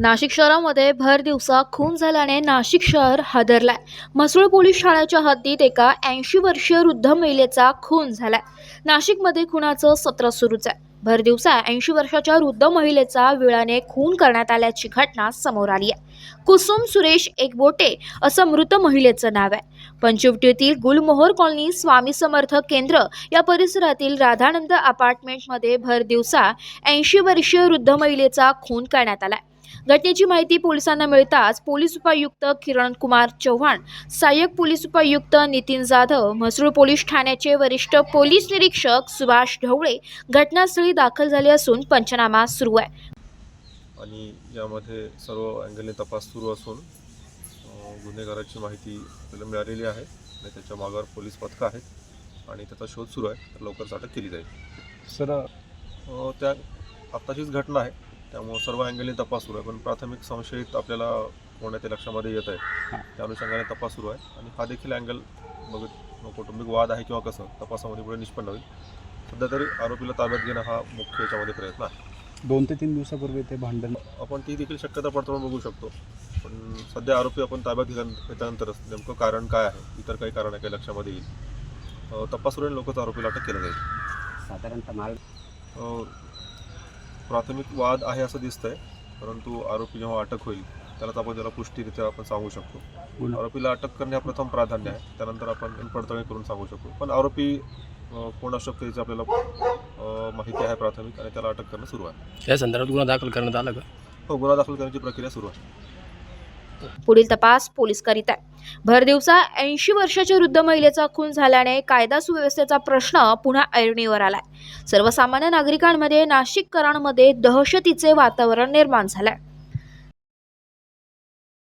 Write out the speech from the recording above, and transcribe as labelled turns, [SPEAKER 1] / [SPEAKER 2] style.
[SPEAKER 1] नाशिक शहरामध्ये भर दिवसा खून झाल्याने नाशिक शहर हादरलाय. म्हसूळ पोलीस ठाण्याच्या हद्दीत एका ऐंशी वर्षीय वृद्ध महिलेचा खून झालाय. नाशिकमध्ये खुनाचं सत्र सुरूच आहे. भर दिवसा ऐंशी वर्षाच्या वृद्ध महिलेचा विळाने खून करण्यात आल्याची घटना समोर आली आहे. कुसुम सुरेश एकबोटे असं मृत महिलेचं नाव आहे. पंचवटीतील गुलमोहर कॉलनी स्वामी समर्थ केंद्र या परिसरातील राधानंद अपार्टमेंटमध्ये भर दिवसा ऐंशी वर्षीय वृद्ध महिलेचा खून करण्यात आलाय. घटनेची माहिती पोलिसांना मिळताच पोलीस उपायुक्त किरण कुमार चव्हाण सहाय्यक पोलीस उपायुक्त नितीन जाधव म्हसरूळ पोलीस ठाण्याचे वरिष्ठ पोलीस निरीक्षक सुभाष ढवळे घटनास्थळी दाखल झाले असून पंचनामा सुरू आहे.
[SPEAKER 2] आणि यामध्ये सर्व अँगलने तपास सुरू असून गुन्हेगाराची माहिती आपल्याला मिळालेली आहे आणि त्याच्या मागावर पोलीस पथकं आहेत आणि त्याचा शोध सुरू आहे. तर लवकरच अटक केली जाईल.
[SPEAKER 3] सर
[SPEAKER 2] त्या आत्ताचीच घटना आहे. त्यामुळं सर्व अँगलने तपास सुरू आहे. पण प्राथमिक संशयित आपल्याला कोण आहे ते लक्षामध्ये येत आहे. त्या अनुषंगाने तपास सुरू आहे. आणि हा देखील अँगल बघत कौटुंबिक वाद आहे किंवा कसं तपासामध्ये पुढे निष्पन्न होईल. सध्या तरी आरोपीला ताब्यात घेणं हा मुख्य याच्यामध्ये प्रयत्न आहे.
[SPEAKER 3] दोन ते तीन दिवसापूर्वी ते भांडण
[SPEAKER 2] आपण ती देखील शक्यता पडताळून बघू शकतो. पण सध्या आरोपी आपण ताब्यात घेतल्या घेतल्यानंतरच नेमकं कारण काय आहे? इतर काही कारण आहे काही लक्षामध्ये येईल. अं, तपास सुरू लवकरच आरोपीला अटक केलं जाईल.
[SPEAKER 4] साधारणतः माल
[SPEAKER 2] प्राथमिक वाद आहे असं दिसतंय परंतु आरोपी जेव्हा अटक होईल त्यालाच आपण त्याला पुष्टीरित्या आपण सांगू शकतो. आरोपीला अटक करणे हा प्रथम प्राधान्य आहे त्यानंतर आपण पडताळणी करून सांगू शकतो. पण आरोपी कोण असू शकतो याची आपल्याला माहिती आहे प्राथमिक आणि त्याला अटक करणं सुरू आहे.
[SPEAKER 5] या संदर्भात गुन्हा दाखल करण्यात आला का?
[SPEAKER 2] हो गुन्हा दाखल करण्याची प्रक्रिया सुरू आहे.
[SPEAKER 1] पुढील तपास पोलीस करीत आहे. भर दिवसा ऐंशी वर्षाच्या वृद्ध महिलेचा खून झाल्याने कायदा सुव्यवस्थेचा प्रश्न पुन्हा ऐरणीवर आलाय. सर्वसामान्य नागरिकांमध्ये नाशिककरांमध्ये दहशतीचे वातावरण निर्माण झालंय.